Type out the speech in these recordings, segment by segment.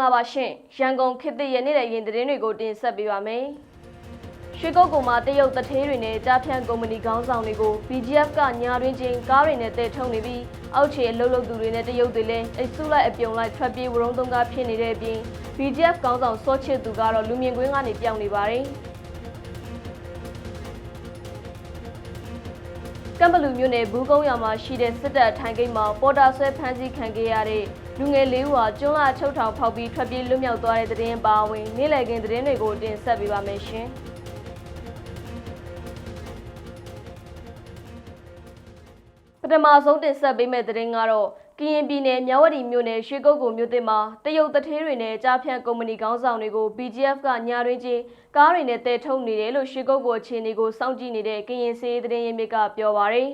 ္ဂလာပါရှင်ရန်ကုန်ခေတ်သစ်ရဲ့နေ့လည်ရင်သတင်းတွေကိုတင်ဆက်ပေးပါမယ်ရွှေကုတ်ကုံမှာတရုတ်တထေးတွေနဲ့ကြားဖြန့်ကုမ္ပဏီခေါင်းဆောင်တွေကို BGF ကညာတွင်ချင်းကားတွေနဲ့တည်ထုံနေပြီးအောက်ခြေအလုပ်လုပ်သူတွေနဲ့တရုတ်တွေလည်းအစုလိုက်အပြုံလိုက်ထွက်ပြေးဝရုံးသုံးကားဖြစ်နေတဲ့အပြင် BGF ခေါင်းဆောင်စောချစ်သူကတော့လူမြင်ကွင်းကနေပြောင်းနေပါတယ်ကမ်ဘလူမြို့နယ်ဘူးကုန်းရွာမှာရှိတဲ့စစ်တပ်ထိုင်ဂိတ်မှာပေါ်တာဆွဲဖမ်းဆီးခံခဲ့ရတဲ့ လူငယ်လေးဦးဟာကျွန်းလာချုပ်ထောင်ဖောက်ပြီးထွက်ပြေးလွတ်မြောက်သွားတဲ့တဲ့ရင်ပါဝင်နေ့လည်ခင်းသတင်းတွေကိုတင်ဆက်ပေးပါမယ်ရှင်။ပထမဆုံးတင်ဆက်ပေးမယ့်သတင်းကတော့ကရင်ပြည်နယ်မြဝတီမြို့နယ်ရွှေကုတ်ကိုမြို့သစ်မှာတရုတ်တထေးတွေနဲ့ကြားဖြန့်ကုမ္ပဏီခေါင်းဆောင်တွေကို BGF ကညာတွင်ချင်းကားတွေနဲ့တည်ထုတ်နေတယ်လို့ရွှေကုတ်ကိုအခြေအနေကိုစောင့်ကြည့်နေတဲ့ကရင်စေးသတင်းရင်းမြစ်ကပြောပါရယ်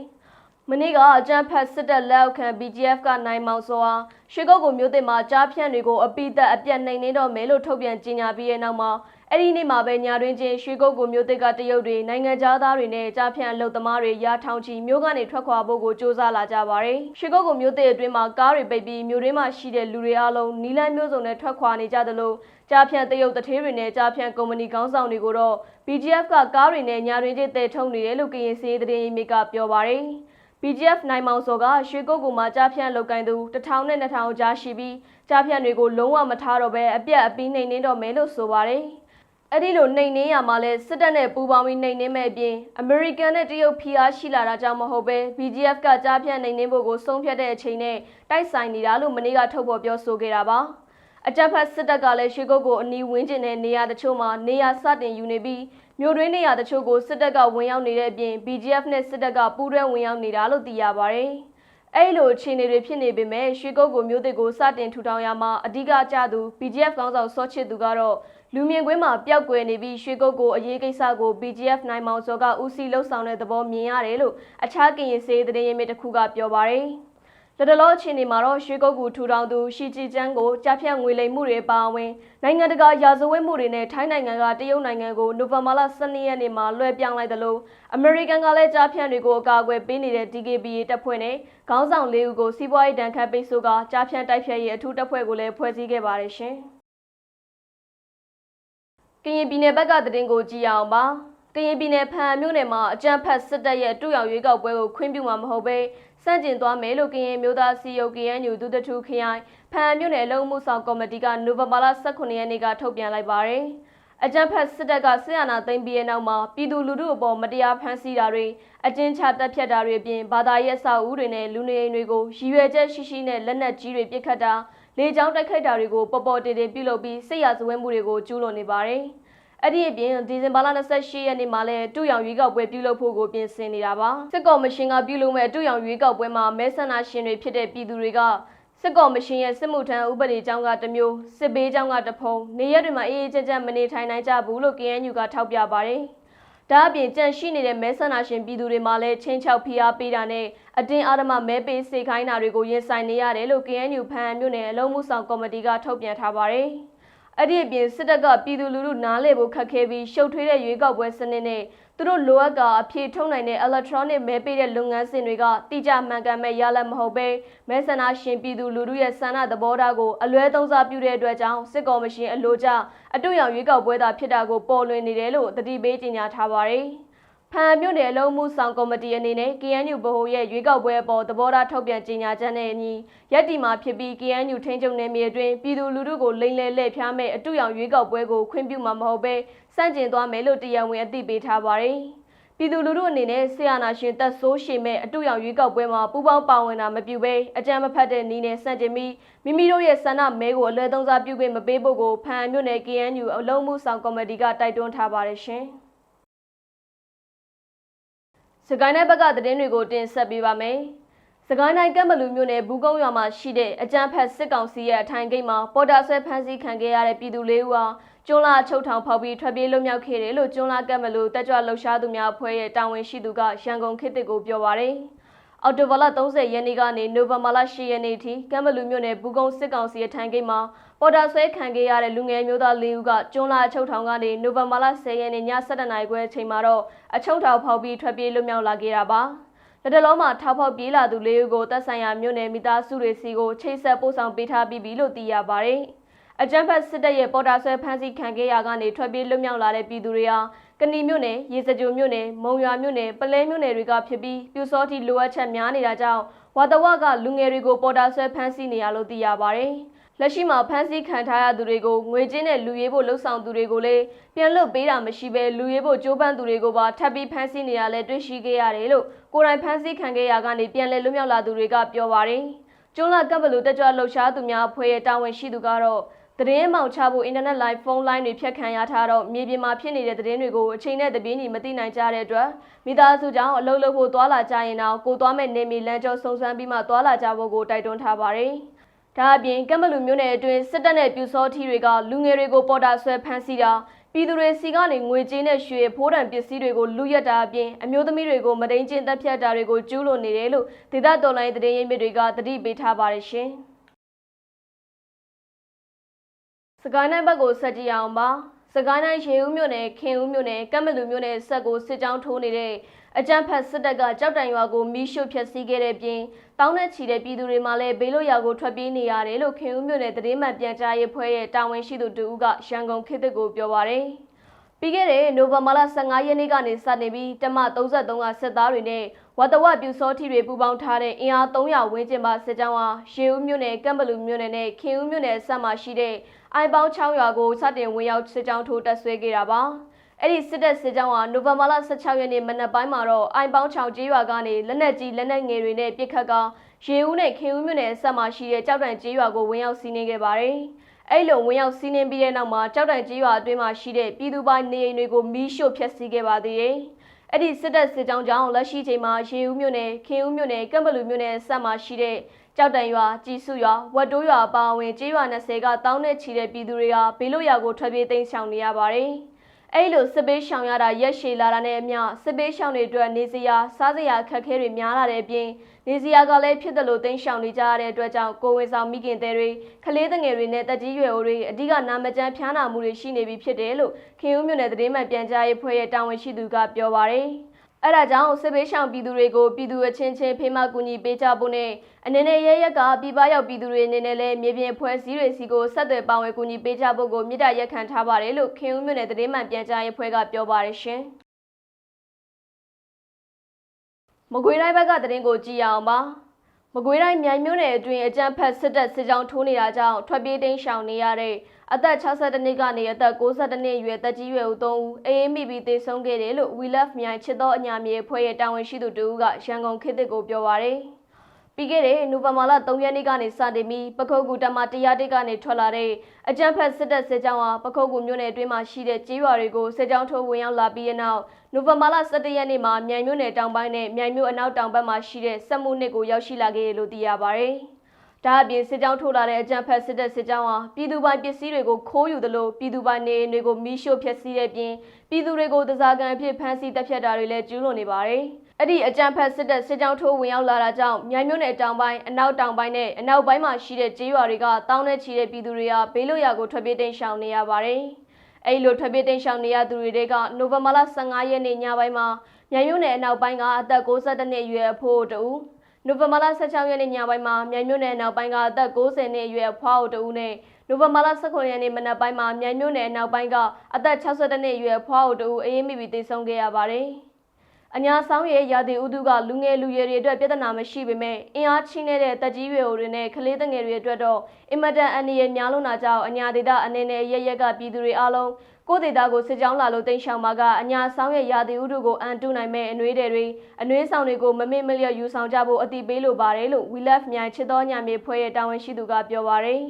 မနေ့ကအကြမ်းဖက်စစ်တပ်လက်အောက်ခံ BGF ကနိုင်မောင်စောဟာရွှေကုတ်ကိုမြို့သစ်မှာကြားဖြန့်တွေကိုအပိသက်အပြတ်နှိမ်နှင်းတော့မယ်လို့ထုတ်ပြန်ကြေညာပြီးတဲ့နောက်မှာအဲ့ဒီနေ့မှာပဲညာတွင်ချင်းရွှေကုတ်ကိုမြို့သစ်ကတရုတ်တွေနိုင်ငံသားတွေနဲ့ကြားဖြန့်အလုပ်သမားတွေရာထောင်ချီမြို့ကနေထွက်ခွာဖို့ကိုစ조사လာကြပါတယ်ရွှေကုတ်ကိုမြို့သစ်အတွင်းမှာကားတွေပိတ်ပြီးမြို့တွင်းမှာရှိတဲ့လူတွေအလုံးနီလန်းမျိုးစုံနဲ့ထွက်ခွာနေကြသလိုကြားဖြန့်တရုတ်တထေးတွေနဲ့ကြားဖြန့်ကုမ္ပဏီခေါင်းဆောင်တွေကိုတော့ BGF ကကားတွေနဲ့ညာတွင်ချင်းတည်ထုံနေတယ်လို့ကရင်စီးသတင်းရေးမြစ်ကပြောပါတယ် BGF နိုင်မောင်စောကရွှေကုတ်ကူမှာကြားဖြန့်လောက်ကိုင်းသူ1000နဲ့2000ကြားရှိပြီးကြားဖြန့်တွေကိုလုံးဝမထားတော့ဘဲအပြတ်အပီးနှိမ်နှင်းတော့မယ်လို့ဆိုပါတယ်။အဲ့ဒီလိုနှိမ်နှင်းရမှာလဲစစ်တပ်နဲ့ပူးပေါင်းပြီးနှိမ်နှင်းမဲ့အပြင်အမေရိကန်နဲ့တရုတ်ဖိအားရှိလာတာကြောင့်မဟုတ်ပဲ BGF ကကြားဖြန့်နှိမ်နှင်းဖို့ကိုဆုံးဖြတ်တဲ့အချိန်နဲ့တိုက်ဆိုင်နေတာလို့မနေ့ကထုတ်ဖော်ပြောဆိုခဲ့တာပါ။ အကြက်ဖက်စစ်တပ်ကလည်းရွှေကုတ်ကိုအနီးဝန်းကျင်တဲ့နေရာတချို့မှာနေရာစတင်ယူနေပြီးမြို့တွင်းနေရာတချို့ကိုစစ်တပ်ကဝင်ရောက်နေတဲ့အပြင် BGF နဲ့စစ်တပ်ကပူးတွဲဝင်ရောက်နေတာလို့သိရပါတယ်။အဲ့လိုအခြေအနေတွေဖြစ်နေပေမဲ့ရွှေကုတ်ကိုမြို့သစ်ကိုစတင်ထူထောင်ရမှာအဓိကကျသူ BGF ကောင်းဆောင်စောချစ်သူကတော့လူမြင်ကွင်းမှာပျောက်ကွယ်နေပြီးရွှေကုတ်ကိုအရေးကိစ္စကို BGF နိုင်မောင်စောကဦးစီးလှုပ်ဆောင်တဲ့သဘောမြင်ရတယ်လို့အခြားကရင်စေးသတင်းရင်းမြစ်တစ်ခုကပြောပါတယ်။ လတ်တလောအခြေအနေမှာတော့ရွှေကုတ်ကူထူထောင်သူရှီဂျီကျန်းကိုကြားဖြတ်ငွေလိမ်မှုတွေပါဝင်နိုင်ငံတကာရာဇဝတ်မှုတွေနဲ့ထိုင်းနိုင်ငံကတရုတ်နိုင်ငံကိုနိုဝင်ဘာလ12ရက်နေ့မှာလွှဲပြောင်းလိုက်တယ်လို့အမေရိကန်ကလည်းကြားဖြတ်တွေကိုအကာအကွယ်ပေးနေတဲ့ DKBA တပ်ဖွဲ့နဲ့ခေါင်းဆောင်လေးဦးကိုစီးပွားရေးတန်ခတ်ပိတ်ဆို့ကကြားဖြတ်တိုက်ဖြတ်ရေးအထူးတပ်ဖွဲ့ကိုလည်းဖွဲ့စည်းခဲ့ပါတယ်ရှင်။ကရင်ပြည်နယ်ဘက်ကသတင်းကိုကြည့်အောင်ပါ။ ကရင်ပြည်နယ်ဖန်မြို့နယ်မှာအကြမ်းဖက်စစ်တပ်ရဲ့တူရောင်ရွေးကောက်ပွဲကိုခွင့်ပြုမှာမဟုတ်ဘဲစန့်ကျင်သွားမယ်လို့ကရင်မျိုးသားစီယုတ် KNU ဒုတထုခရိုင်ဖန်မြို့နယ်အလုံးမှုဆောင်ကော်မတီကနိုဝင်ဘာလ18ရက်နေ့ကထုတ်ပြန်လိုက်ပါတယ်။အကြမ်းဖက်စစ်တပ်ကဆရာနာသိမ်းပြီးတဲ့နောက်မှာပြည်သူလူထုအပေါ်မတရားဖမ်းဆီးတာတွေအကျဉ်းချတပ်ဖြတ်တာတွေအပြင်ဘာသာရေးအဆောက်အဦတွေနဲ့လူနေအိမ်တွေကိုရည်ရွယ်ချက်ရှိရှိနဲ့လက်နက်ကြီးတွေပစ်ခတ်တာလေကြောင်းတိုက်ခိုက်တာတွေကိုပေါ်ပေါ်တေတေပြုလုပ်ပြီးစစ်ရာဇဝဲမှုတွေကိုကျူးလွန်နေပါတယ်။ အဲ့ဒီအပြင်ဒီဇင်ဘာလ28ရက်နေ့မှာလည်းတူရောင်ရွေးကောက်ပွဲပြုလုပ်ဖို့ကိုပြင်ဆင်နေတာပါစစ်ကော်မရှင်ကပြုလုပ်မဲ့တူရောင်ရွေးကောက်ပွဲမှာမဲဆန္ဒရှင်တွေဖြစ်တဲ့ပြည်သူတွေကစစ်ကော်မရှင်ရဲ့စစ်မှုထမ်းဥပဒေကြောင်းကတစ်မျိုးစစ်ဘေးကြောင်းကတစ်ဖုံနေရက်တွေမှာအေးအေးချမ်းချမ်းမနေထိုင်နိုင်ကြဘူးလို့ KNU ကထောက်ပြပါတယ်ဒါအပြင်ကြန့်ရှိနေတဲ့မဲဆန္ဒရှင်ပြည်သူတွေမှာလည်းချင်းချောက်ဖိအားပေးတာနဲ့အတင်းအဓမ္မမဲပေးစေခိုင်းတာတွေကိုရင်ဆိုင်နေရတယ်လို့ KNU ဖန်မြို့နယ်အလုံးမှုဆောင်ကော်မတီကထုတ်ပြန်ထားပါတယ်။ အဲ့ဒီအပြင်စစ်တပ်ကပြည်သူလူထုနားလည်ဖို့ခက်ခဲပြီးရှုပ်ထွေးတဲ့ရွေးကောက်ပွဲစနစ်နဲ့သူတို့လိုအပ်တာအဖြေထုတ်နိုင်တဲ့ electronic မဲပေးတဲ့လုပ်ငန်းစဉ်တွေကတိကျမှန်ကန်မဲ့ရလဒ်မဟုတ်ပဲမဲဆန္ဒရှင်ပြည်သူလူထုရဲ့ဆန္ဒသဘောထားကိုအလွဲသုံးစားပြုတဲ့အတွက်ကြောင့်စစ်ကော်မရှင်အလို့ကျအတူရောင်ရွေးကောက်ပွဲသာဖြစ်တာကိုပေါ်လွင်နေတယ်လို့တတိပေးကြေညာထားပါတယ်။ ဖန်မြို့နယ်အလုံးမှုဆောင်ကော်မတီအနေနဲ့ KNU ဗဟိုရဲ့ရွေးကောက်ပွဲအပေါ်သဘောထားထုတ်ပြန်ကြေညာချက်နဲ့အညီရက်တီမှာဖြစ်ပြီး KNU ထိန်းချုပ်နယ်မြေအတွင်းပြည်သူလူထုကိုလိမ်လည်လှည့်ဖျားမဲ့အတူရောင်ရွေးကောက်ပွဲကိုခွင့်ပြုမှာမဟုတ်ဘဲစန့်ကျင်သွားမယ်လို့တရားဝင်အသိပေးထားပါတယ်။ပြည်သူလူထုအနေနဲ့ဆီယနာရှင်သက်ဆိုးရှည်မဲ့အတူရောင်ရွေးကောက်ပွဲမှာပူးပေါင်းပါဝင်တာမပြုဘဲအကြမ်းမဖက်တဲ့နည်းနဲ့စန့်ကျင်ပြီးမိမိတို့ရဲ့ဆန္ဒမဲကိုအလွဲသုံးစားပြုခွင့်မပေးဖို့ကိုဖန်မြို့နယ် KNU အလုံးမှုဆောင်ကော်မတီကတိုက်တွန်းထားပါတယ်ရှင်။ စကိုင်းတိုင်းဘက်ကသတင်းတွေကိုတင်ဆက်ပေးပါမယ်။စကိုင်းတိုင်းကမ်ဘလူမြို့နယ်ဘူးကုန်းရွာမှာရှိတဲ့အကြမ်းဖက်စစ်ကောင်စီရဲ့အထိုင်ဂိတ်မှာပေါ်တာဆွဲဖမ်းဆီးခံခဲ့ရတဲ့ပြည်သူလေးဦးဟာကျွန်းလာချုပ်ထောင်ဖောက်ပြီးထွက်ပြေးလွတ်မြောက်ခဲ့တယ်လို့ကျွန်းလာကမ်ဘလူတက်ကြွလှုပ်ရှားသူများအဖွဲ့ရဲ့တာဝန်ရှိသူကရန်ကုန်ခေတ်တစ်ကိုပြောပါရယ်။အော်တိုဘာလ30ရက်နေ့ကနေနိုဝင်ဘာလ10ရက်နေ့ထိကမ်ဘလူမြို့နယ်ဘူးကုန်းစစ်ကောင်စီအထိုင်ဂိတ်မှာ ပေါ်တာဆွဲခံခဲ့ရတဲ့လူငယ်မျိုးသား၄ဦးကကျွန်းလာအချုပ်ထောင်ကနေနိုဝင်ဘာလ10ရက်နေ့ည7:00နာရီခွဲအချိန်မှာတော့အချုပ်ထောင်ဖောက်ပြီးထွက်ပြေးလွတ်မြောက်လာခဲ့တာပါလက်တလုံးမှာထောက်ဖောက်ပြေးလာသူ၄ဦးကိုတပ်ဆိုင်ရာမြို့နယ်မိသားစုတွေစီကိုချိတ်ဆက်ပို့ဆောင်ပေးထားပြီးပြီလို့သိရပါတယ်အကြမ်းဖက်စစ်တပ်ရဲ့ပေါ်တာဆွဲဖမ်းဆီးခံခဲ့ရကနေထွက်ပြေးလွတ်မြောက်လာတဲ့ပြည်သူတွေဟာကဏီမြို့နယ်ရေစကြိုမြို့နယ်မုံရွာမြို့နယ်ပလဲမြို့နယ်တွေကဖြစ်ပြီးပြူစောတိလိုအပ်ချက်များနေတာကြောင့်ဝါတဝကလူငယ်တွေကိုပေါ်တာဆွဲဖမ်းဆီးနေရလို့သိရပါတယ်။ လက်ရှိမှာဖမ်းဆီးခံထားရသူတွေကိုငွေကြေးနဲ့လူရေးဖို့လှုပ်ဆောင်သူတွေကိုလည်းပြန်လွတ်ပေးတာမရှိဘဲလူရေးဖို့ကြိုးပမ်းသူတွေကိုပါထပ်ပြီးဖမ်းဆီးနေရလဲတွေ့ရှိခဲ့ရတယ်လို့ကိုယ်တိုင်ဖမ်းဆီးခံခဲ့ရကနေပြန်လည်လွတ်မြောက်လာသူတွေကပြောပါတယ်။ကျွန်းလာကပ်ဘလူတက်ကြွလှုပ်ရှားသူများအဖွဲ့ရဲ့တာဝန်ရှိသူကတော့သတင်းမောင်ချဖို့အင်တာနက်လိုင်းဖုန်းလိုင်းတွေဖြတ်ခံရထားတော့မြေပြင်မှာဖြစ်နေတဲ့သတင်းတွေကိုအချိန်နဲ့တပြေးညီမသိနိုင်ကြတဲ့အတွက်မိသားစုကြောင့်အလုပ်လုပ်ဖို့သွာလာကြရင်တော့ကိုသွားမဲ့နေမီလမ်းကျောစုံစမ်းပြီးမှသွာလာကြဖို့ကိုတိုက်တွန်းထားပါတယ်။ ဒါအပြင်ကမ်ဘလူမျိုးနယ်အတွင်းစစ်တပ်နဲ့ပြူစောထီတွေကလူငယ်တွေကိုပေါ်တာဆွဲဖမ်းဆီးတာပြည်သူတွေစီကနေငွေကြေးနဲ့ရွှေဖိုးတံပစ္စည်းတွေကိုလူရက်တာအပြင်အမျိုးသမီးတွေကိုမတိန်ချင်းတက်ဖြတ်တာတွေကိုကျူးလွန်နေတယ်လို့ဒေသတော်လိုင်းသတင်းရင်းမြစ်တွေကသတိပေးထားပါတယ်ရှင်။စကိုင်းတိုင်းဘက်ကိုဆက်ကြည့်အောင်ပါ။စကိုင်းတိုင်းရေဦးမြို့နယ်ခင်ဦးမြို့နယ်ကမ်ဘလူမြို့နယ်ဆက်ကိုစစ်ကြောင်းထိုးနေတဲ့ အကြမ်းဖက်စစ်တပ်ကကြောက်တံရွာကိုမီးရှို့ဖျက်ဆီးခဲ့တဲ့ပြင်တောင်းနဲ့ချီတဲ့ပြည်သူတွေမှလည်းဘေးလွတ်ရာကိုထွက်ပြေးနေရတယ်လို့ခင်ဦးမြို့နယ်သတင်းမှန်ပြန်ကြားရေးဖွဲ့ရဲ့တာဝန်ရှိသူတူဦးကရန်ကုန်ခေတ်သစ်ကိုပြောပါရယ်။ပြီးခဲ့တဲ့နိုဝင်ဘာလ15ရက်နေ့ကနေစတင်ပြီးတမ33ကစစ်သားတွေနဲ့ဝတ်တဝပြူစောထီတွေပူးပေါင်းထားတဲ့အင်အား300ဝန်းကျင်ပါစစ်ကြောင်းဟာရေဦးမြို့နယ်ကမ်ဘလူမြို့နယ်နဲ့ခင်ဦးမြို့နယ်ဆက်မှာရှိတဲ့အိုင်ပေါင်း6ရွာကိုစတင်ဝင်ရောက်စစ်ကြောင်းထိုးတက်ဆွဲခဲ့တာပါ။ အဲ့ဒီစစ်တပ်စစ်ကြောင်းဟာနိုဝင်ဘာလ16ရက်နေ့မနက်ပိုင်းမှာတော့အိုင်ပေါင်း6ကျေးရွာကနေလက်နက်ကြီးလက်နက်ငယ်တွေနဲ့ပစ်ခတ်ကရေဦးနဲ့ခင်ဦးမြို့နယ်ဆက်မှာရှိတဲ့ကြောက်တန်ကျေးရွာကိုဝင်ရောက်စီးနင်းခဲ့ပါတယ်။အဲ့လိုဝင်ရောက်စီးနင်းပြီးတဲ့နောက်မှာကြောက်တန်ကျေးရွာအတွင်းမှာရှိတဲ့ပြည်သူပိုင်းနေအိမ်တွေကိုမီးရှို့ဖျက်ဆီးခဲ့ပါသေးတယ်။အဲ့ဒီစစ်တပ်စစ်ကြောင်းကြောင့်လက်ရှိချိန်မှာရေဦးမြို့နယ်ခင်ဦးမြို့နယ်ကမ်ဘလူမြို့နယ်ဆက်မှာရှိတဲ့ကြောက်တန်ရွာကြည်စုရွာဝတ်တိုးရွာအပါအဝင်ကျေးရွာ20ကတောင်းနဲ့ချီတဲ့ပြည်သူတွေကဘေးလွတ်ရာကိုထွက်ပြေးသိမ်းရှောင်နေရပါတယ်။ အဲ့လိုစစ်ပေးရှောင်ရတာရက်ရှည်လာတာနဲ့အမျှစစ်ပေးရှောင်တွေအတွက်နေစရာစားစရာခက်ခဲတွေများလာတဲ့အပြင်နေစရာကလည်းဖြစ်တယ်လို့သိမ်းရှောင်နေကြရတဲ့အတွက်ကြောင့်ကိုဝင်ဆောင်မိခင်တဲ့တွေကလေးငယ်တွေနဲ့တက်ကြီးရွယ်အိုတွေအဓိကနာမကျန်းဖျားနာမှုတွေရှိနေပြီဖြစ်တယ်လို့ခင်ဦးမြို့နယ်သတင်းမှန်ပြန်ကြားရေးဖွဲ့ရဲ့တာဝန်ရှိသူကပြောပါရယ်။ အဲ့ဒါကြောင့်စစ်ဘေးရှောင်ပြည်သူတွေကိုပြည်သူအချင်းချင်းဖေးမကူညီပေးကြဖို့နဲ့အနေနဲ့ရရက်ကပြည်ပရောက်ပြည်သူတွေအနေနဲ့လည်းမြေပြင်ဖွဲ့စည်းတွေစီကိုဆက်သွယ်ပါဝင်ကူညီပေးကြဖို့ကိုမြစ်တာရက်ခံထားပါတယ်လို့ခင်ဦးမြို့နယ်သတင်းမှန်ပြန်ကြားရေးဖွဲ့ကပြောပါတယ်ရှင်။မကွေးတိုင်းဘက်ကသတင်းကိုကြည့်ရအောင်ပါ။ မကွေးတိုင်းမြိုင်မြို့နယ်အတွင်းအကြမ်းဖက်စစ်တပ်စစ်ကြောင်းထိုးနေတာကြောင့်ထွက်ပြေးတိမ်းရှောင်နေရတဲ့အသက်62နှစ်ကနေအသက်62နှစ်အရွယ်တက်ကြီးရွယ်ဦး3ဦးအေးအေးမိပြီးသေဆုံးခဲ့တယ်လို့ We Love မြိုင်ချစ်သောအညာမြေဖွဲ့ရဲ့တာဝန်ရှိသူတူကရန်ကုန်ခေတ်သစ်ကိုပြောပါရယ် ပြီးခဲ့တဲ့နိုဝင်ဘာလ3ရက်နေ့ကနေစတင်ပြီးပခုတ်ကူတမတရားတိတ်ကနေထွက်လာတဲ့အကြမ်းဖက်စစ်တပ်စစ်ကြောင်းဟာပခုတ်ကူမြို့နယ်အတွင်းမှာရှိတဲ့ကျေးရွာတွေကိုစစ်ကြောင်းထိုးဝင်ရောက်လာပြီးတဲ့နောက်နိုဝင်ဘာလ17ရက်နေ့မှာမြိုင်မြို့နယ်တောင်ပိုင်းနဲ့မြိုင်မြို့အနောက်တောင်ဘက်မှာရှိတဲ့စက်မှုနှစ်ကိုရောက်ရှိလာခဲ့တယ်လို့သိရပါဗျ။ ဒါအပြင်စစ်ကြောင်းထိုးလာတဲ့အကြံဖက်စစ်တပ်စစ်ကြောင်းဟာပြည်သူပိုင်ပစ္စည်းတွေကိုခိုးယူသလိုပြည်သူပိုင်နေအိမ်တွေကိုမီးရှို့ဖျက်ဆီးတဲ့ပြင်ပြည်သူတွေကိုတစားကန်အဖြစ်ဖမ်းဆီးတပ်ဖြတ်တာတွေလည်းကျူးလွန်နေပါတယ်။အဲ့ဒီအကြံဖက်စစ်တပ်စစ်ကြောင်းထိုးဝင်ရောက်လာတာကြောင့်မြိုင်မြို့နယ်တောင်ပိုင်းအနောက်တောင်ပိုင်းနဲ့အနောက်ပိုင်းမှာရှိတဲ့ကျေးရွာတွေကတောင်းနဲ့ချီတဲ့ပြည်သူတွေကဘေးလွတ်ရာကိုထွက်ပြေးတိမ်းရှောင်နေရပါတယ်။အဲ့လိုထွက်ပြေးတိမ်းရှောင်နေရသူတွေကနိုဝင်ဘာလ15ရက်နေ့ညပိုင်းမှာမြိုင်မြို့နယ်အနောက်ပိုင်းကအသက်62နှစ်အရွယ်အဖိုးတူ နိုဝင်ဘာလ16ရက်နေ့ညပိုင်းမှာမြိုင်မြို့နယ်နောက်ပိုင်းကအသက်60နှစ်အရွယ်ဖွားအိုတဦးနဲ့နိုဝင်ဘာလ19ရက်နေ့မနက်ပိုင်းမှာမြိုင်မြို့နယ်နောက်ပိုင်းကအသက်62နှစ်အရွယ်ဖွားအိုတဦးအေးမိပြီးသေဆုံးခဲ့ရပါတယ်။အညာဆောင်ရဲ့ရာသီဥတုကလူငယ်လူရွယ်တွေအတွက်ပြဿနာမရှိပေမဲ့အင်အားချင်းနေတဲ့တက်ကြီးရွယ်တွေနဲ့ကလေးငယ်တွေအတွက်တော့အင်မတန်အန္တရာယ်များလွန်းတာကြောင့်အညာဒေသအနေနဲ့ရရက်ကပြည်သူတွေအားလုံး ကိုဒေတာကိုစစ်ကြောင်းလာလို့တိန့်ရှောင်မှာကအညာဆောင်ရဲ့ရာသီဥတုကိုအန်တုနိုင်မဲ့အနှွေးတွေအနှွေးဆောင်တွေကိုမမေ့မလျော့ယူဆောင်ကြဖို့အတိပေးလိုပါတယ်လို့ We Love မြိုင်ချစ်တော်ညာမြေဖွဲ့ရဲ့တာဝန်ရှိသူကပြောပါရယ်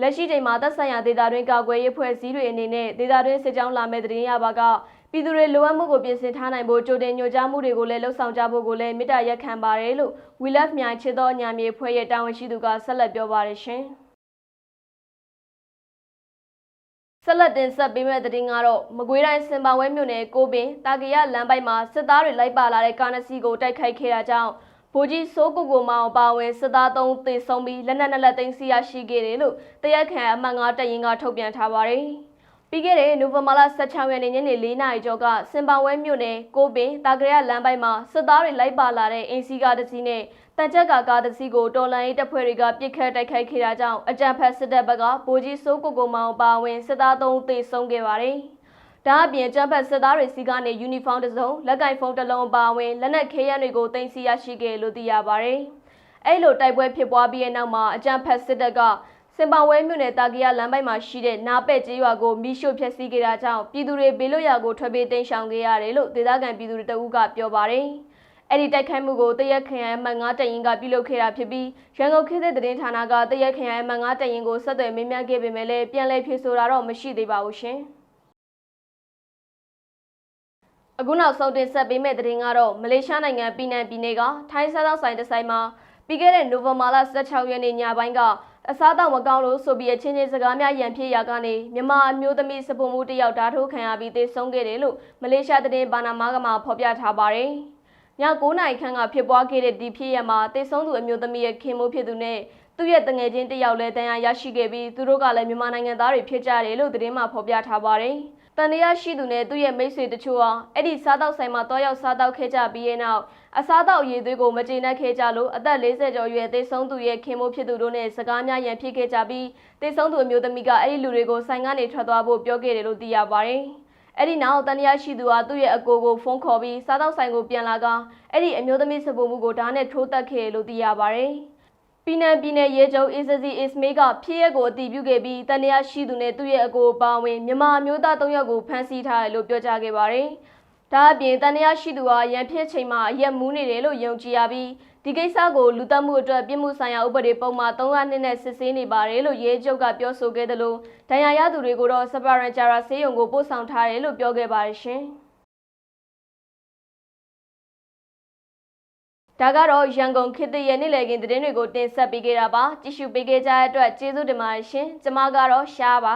လက်ရှိချိန်မှာသက်ဆိုင်ရာဒေတာတွင်ကာကွယ်ရေးဖွဲ့စည်းတွေအနေနဲ့ဒေတာတွင်စစ်ကြောင်းလာမဲ့တရင်ရပါကပြည်သူတွေလိုအပ်မှုကိုပြင်ဆင်ထားနိုင်ဖို့ကြိုတင်ညွှန်ကြားမှုတွေကိုလည်းလှုပ်ဆောင်ကြဖို့ကိုလည်းမေတ္တာရက်ခံပါတယ်လို့ We Love မြိုင်ချစ်တော်ညာမြေဖွဲ့ရဲ့တာဝန်ရှိသူကဆက်လက်ပြောပါရရှင်။ ဆက်လက်တင်ဆက်ပေးမယ့်သတင်းကတော့မကွေးတိုင်းစင်ပါဝဲမြို့နယ်ကိုပင်တာကရလမ်းပိုက်မှာစစ်သားတွေလိုက်ပါလာတဲ့ကားနစီကိုတိုက်ခိုက်ခဲ့တာကြောင့်ဗိုလ်ကြီးစိုးကိုကိုမောင်ပါဝင်စစ်သားသုံးသေဆုံးပြီးလက်နက်နဲ့လက်သိမ်းစီရရှိခဲ့တယ်လို့တရက်ခံအမှတ်၅တရင်ကထုတ်ပြန်ထားပါတယ်။ ပြီးခဲ့တဲ့နိုဝင်ဘာလ16ရက်နေ့ညနေ4နာရီကျော်ကစင်ပါဝဲမြို့နယ်ကိုပင်တာဂရလမ်းပိုင်းမှာစစ်သားတွေလိုက်ပါလာတဲ့အင်စီကားတစ်စီးနဲ့တန်ချက်ကကားတစ်စီးကိုတော်လန်ရေးတပ်ဖွဲ့တွေကပစ်ခတ်တိုက်ခိုက်ခဲ့တာကြောင့်အကြံဖက်စစ်တပ်ဘက်ကဗိုလ်ကြီးစိုးကိုကိုမောင်ပါဝင်စစ်သား3ဦးသေဆုံးခဲ့ပါတယ်။ဒါအပြင်ကျန်းဖက်စစ်သားတွေစီကနေယူနီဖောင်းတစ်စုံလက်ကင်ဖုန်းတစ်လုံးပါဝင်လက်နက်ခဲယမ်းတွေကိုတင်စီရရှိခဲ့လို့သိရပါတယ်။အဲ့လိုတိုက်ပွဲဖြစ်ပွားပြီးတဲ့နောက်မှာအကြံဖက်စစ်တပ်က စင်ပါဝဲမြို့နယ်တာကီယာလမ်းပိုင်းမှာရှိတဲ့နာပက်ကျေးရွာကိုမိရှို့ဖျက်ဆီးခဲ့တာကြောင့်ပြည်သူတွေဘေးလွတ်ရာကိုထွက်ပြေးတိမ်းရှောင်ခဲ့ရတယ်လို့ဒေသခံပြည်သူတွေတအုပ်ကပြောပါတယ်။အဲ့ဒီတိုက်ခိုက်မှုကိုတရက်ခရိုင်မှန်ငါတရင်ကပြုလုပ်ခဲ့တာဖြစ်ပြီးရန်ကုန်ခေတ်သစ်သတင်းဌာနကတရက်ခရိုင်မှန်ငါတရင်ကိုဆက်သွယ်မေးမြန်းခဲ့ပေမဲ့လည်းပြန်လည်ဖြေဆိုတာတော့မရှိသေးပါဘူးရှင်။အခုနောက်ဆုံးတင်ဆက်ပေးမယ့်သတင်းကတော့မလေးရှားနိုင်ငံပီနန်ပြည်နယ်ကထိုင်းစားသောက်ဆိုင်တစ်ဆိုင်မှာပြီးခဲ့တဲ့နိုဝင်ဘာလ16ရက်နေ့ညပိုင်းက အစားအသောက်မကောင်းလို့ဆိုပြီးအချင်းချင်းစကားများရန်ဖြစ်ရာကနေမြန်မာအမျိုးသမီးစပုံမှုတစ်ယောက်ဓာတ်ထိုးခံရပြီးသေဆုံးခဲ့တယ်လို့မလေးရှားသတင်းဘာနာမာကမှာဖော်ပြထားပါတယ်။ည9နာရီခန့်ကဖြစ်ပွားခဲ့တဲ့ဒီဖြစ်ရမှာသေဆုံးသူအမျိုးသမီးရဲ့ခင်မိုးဖြစ်သူနဲ့သူ့ရဲ့တငယ်ချင်းတစ်ယောက်လည်းတန်ရာရရှိခဲ့ပြီးသူတို့ကလည်းမြန်မာနိုင်ငံသားတွေဖြစ်ကြတယ်လို့သတင်းမှာဖော်ပြထားပါတယ်။ တန်တရားရှိသူနဲ့သူ့ရဲ့မိတ်ဆွေတချို့ဟာအဲ့ဒီစားတောက်ဆိုင်မှာတောရောက်စားတောက်ခဲ့ကြပြီးရဲ့နောက်အစားတောက်ရည်သွေးကိုမကျေနပ်ခဲ့ကြလို့အသက်40ကျော်အရွယ်သေဆုံးသူရဲ့ခင်မိုးဖြစ်သူတို့နဲ့စကားများရန်ဖြစ်ခဲ့ကြပြီးသေဆုံးသူအမျိုးသမီးကအဲ့ဒီလူတွေကိုဆိုင်ကနေထွက်သွားဖို့ပြောခဲ့တယ်လို့သိရပါတယ်။အဲ့ဒီနောက်တန်တရားရှိသူဟာသူ့ရဲ့အကိုကိုဖုန်းခေါ်ပြီးစားတောက်ဆိုင်ကိုပြန်လာကအဲ့ဒီအမျိုးသမီးစပုံမှုကိုဓာတ်နဲ့ထိုးတက်ခဲ့လို့သိရပါတယ်။ ပြည်နယ်ပြည်နယ်ရဲချုပ်အစ်စစီအစ်မေးကဖြစ်ရက်ကိုအတည်ပြုခဲ့ပြီးတန်တရားရှိသူနဲ့သူ့ရဲ့အကိုပါဝင်မြန်မာအမျိုးသား၃ယောက်ကိုဖမ်းဆီးထားတယ်လို့ပြောကြားခဲ့ပါတယ်။ဒါအပြင်တန်တရားရှိသူဟာရန်ဖြစ်ချိန်မှာအရက်မူးနေတယ်လို့ယုံကြည်ရပြီးဒီကိစ္စကိုလူသက်မှုအတွက်ပြည်မှုဆိုင်ရာဥပဒေပုံမှန်302နဲ့စစ်ဆေးနေပါတယ်လို့ရဲချုပ်ကပြောဆိုခဲ့တယ်လို့ဒဏ်ရာရသူတွေကိုတော့စပါရန်ဂျာရာဆေးရုံကိုပို့ဆောင်ထားတယ်လို့ပြောခဲ့ပါတယ်ရှင်။ ဒါကတော့ရန်ကုန်ခေတ်သစ်ရဲ့နေ့လည်ခင်းသတင်းတွေကိုတင်ဆက်ပေးခဲ့တာပါကြည့်ရှုပေးခဲ့ကြတဲ့အတွက်ကျေးဇူးတင်ပါတယ်ရှင်ကျမကတော့ရှားပါ